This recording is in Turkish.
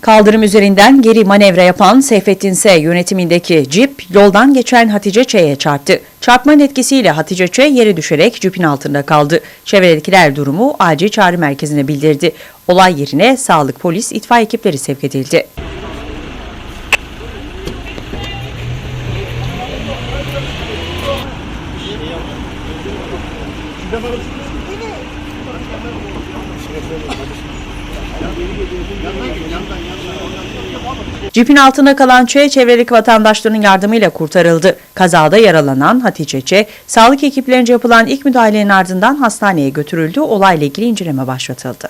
Kaldırım üzerinden geri manevra yapan Seyfettin S. yönetimindeki cip yoldan geçen Hatice Ç'ye çarptı. Çarpmanın etkisiyle Hatice Ç yere düşerek cipin altında kaldı. Çevredekiler durumu acil çağrı merkezine bildirdi. Olay yerine sağlık, polis, itfaiye ekipleri sevk edildi. Thank. Cipin altında kalan Ç, çevredeki vatandaşların yardımıyla kurtarıldı. Kazada yaralanan Hatice Ç, sağlık ekiplerince yapılan ilk müdahalenin ardından hastaneye götürüldü. Olayla ilgili inceleme başlatıldı.